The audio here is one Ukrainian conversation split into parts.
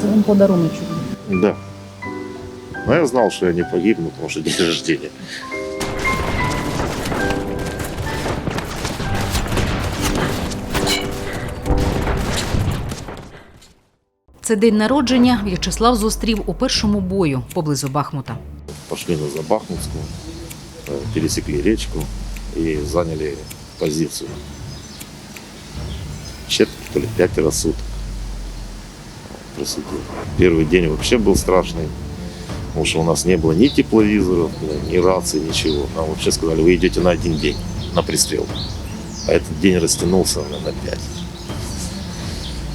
Це вам подаруночок. Да. Но я знал, что я не погибну, потому что день рождения. Це день народження В'ячеслав зустрів у першому бою поблизу Бахмута. Пошли на Забахмутскую, э, пересекли речку и заняли позицию. Четверть или пятеро суток просидел. Первый день вообще был страшный, потому что у нас не было ни тепловизоров, ни рации, ничего. Нам вообще сказали, вы идете на один день на пристрел. А этот день растянулся на, пять.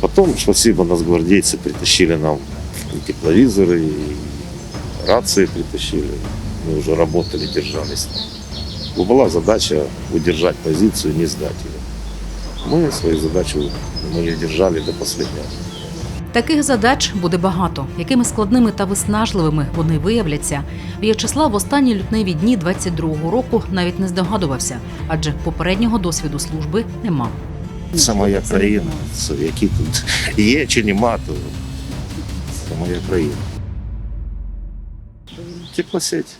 Потом, спасибо, нас гвардейцы притащили нам и тепловизоры, и рации притащили. Мы уже работали, держались. Но была задача удержать позицию, не сдать ее. Мы свою задачу мы ее держали до последнего. Таких задач буде багато. Якими складними та виснажливими вони виявляться, В'ячеслав в останні лютневі дні 22-го року навіть не здогадувався, адже попереднього досвіду служби не мав. Це моя країна. Це які тут є чи нема, то це моя країна. Теплосеть.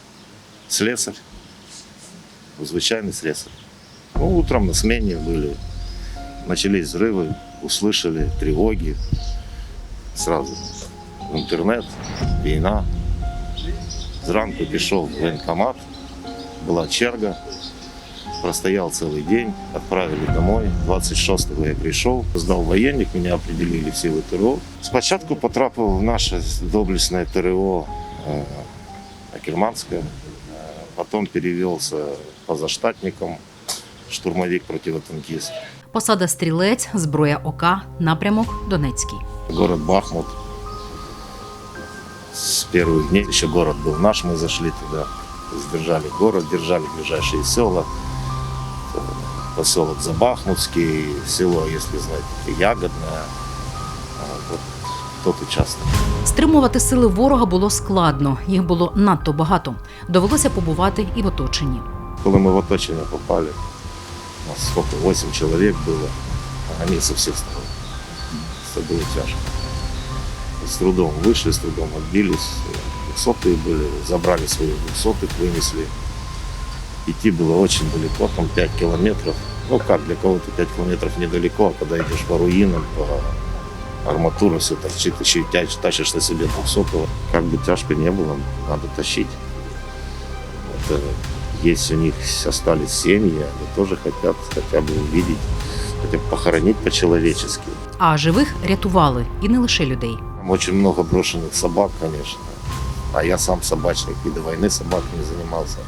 Слесарь. Звичайный слесарь. Ну, утром на смене были. Начались взрывы, услышали тревоги. Сразу в интернет, війна. Зранку пішов в воєнкомат, була черга. Простоял целый день, отправили домой. 26-го я прийшов, здав воєнник, мене определили в силы ТРО. Спочатку потрапив в наше доблесне ТРО е, Акерманське, Е, потім перевелся позаштатником, штурмовик противотанкист. Посада стрілець, зброя ОК, напрямок Донецький. Город Бахмут. С первых дней еще город был наш, мы зашли туда, сдержали город, держали ближайшие села. Э, Поселок Забахмутский, село, если знать, Ягодное. А, Вот тот участок. Стримувати сили ворога було складно, їх було надто багато. Довелося побувати і в оточенні. Коли ми в оточення попали, нас сколько, 8 чоловік було, а вони со всіх сторон. Це було тяжко. С трудом вышли, с трудом отбились. Двухсотые были, забрали своих двухсотых, вынесли. Идти было очень далеко, там 5 километров. Ну как, для кого-то 5 километров недалеко, а когда идешь по руинам, по арматура все торчит, еще и тяч- тащишь на себе двухсотого. Как бы тяжко не было, надо тащить. Это есть у них остались семьи, они тоже хотят хотя бы увидеть, хотя бы похоронить по-человечески. А живих рятували і не лише людей. Там очень много брошенных собак, конечно. А я сам собачник, и до войны собак не занимался.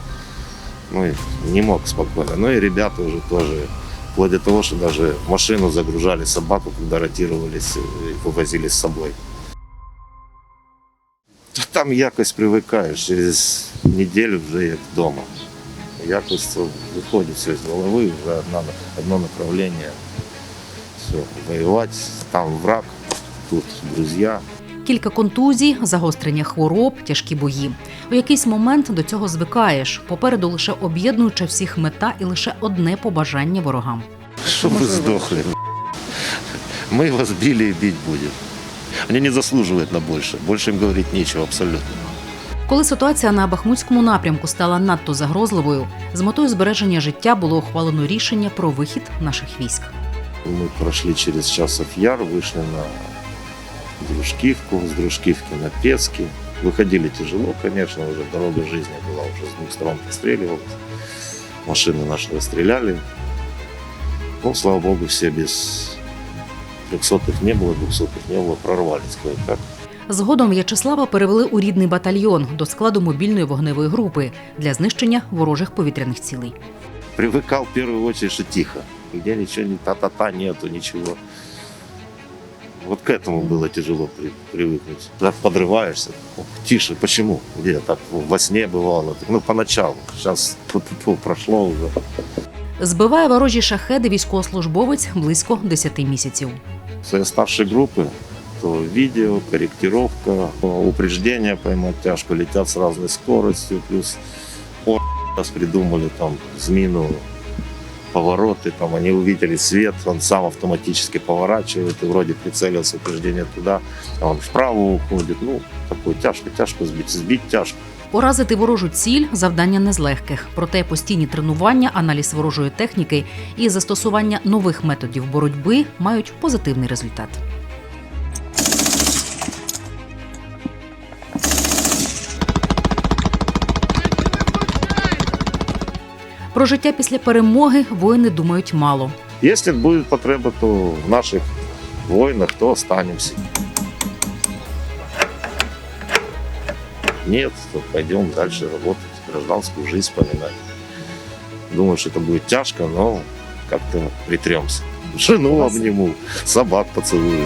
Ну и не мог спокойно. Ну и ребята уже тоже, вплоть до того, что даже в машину загружали собаку, когда ротировались, и вывозили с собой. Та Там якось привикаєш, через неділю вже як вдома. Якось це виходить все з голови, вже одна, одно направлення. Все, воювати, там враг, тут друзі. Кілька контузій, загострення хвороб, тяжкі бої. У якийсь момент до цього звикаєш. Попереду лише об'єднуюча всіх мета і лише одне побажання ворогам. Щоб ви здохли. Ми вас били і бить будемо. Вони не заслужують на більше. Більше їм говорити нічого абсолютно. Коли ситуація на Бахмутському напрямку стала надто загрозливою, з метою збереження життя було ухвалено рішення про вихід наших військ. Мы прошли через Часов Яр, вышли на Дружкивку, с Дружкивки на Пески. Выходили тяжело, конечно, уже дорога жизни была, уже с двух сторон постреливалась. Машины наши расстреляли. Ну, слава богу, все без трехсотых не было, двухсотых не было, прорвались кое-как. Згодом В'ячеслава перевели у рідний батальйон до складу мобільної вогневої групи для знищення ворожих повітряних цілей. Привыкал в первую очередь, что тихо. Где ничего не та-та-та нету, ничего. Вот к этому было тяжело при- привыкнуть. Когда подрываешься, «Ох, тише, почему? Где так во сне бывало? Ну, поначалу. Сейчас прошло уже. Збиває ворожі шахеди військовослужбовець близько 10 місяців. Свои старшие группы, то видео, корректировка, упреждения поймать тяжко, летят с разной скоростью, плюс о, Раз придумали там змину повороты, там они увидели свет, он сам автоматически поворачивает и вроде прицелился упреждение туда, а он вправо уходит. Ну, такой тяжко, тяжко сбить, сбить тяжко. Поразити ворожу ціль завдання не з легких. Проте постійні тренування, аналіз ворожої техніки і застосування нових методів боротьби мають позитивний результат. Про життя після перемоги воїни думають мало. Если будет потреба, то в наших войнах, то останемся. Нет, то пойдем дальше работать, гражданскую жизнь вспоминать. Думаю, что это будет тяжко, но как-то притремся. Жену обниму, собак поцелую.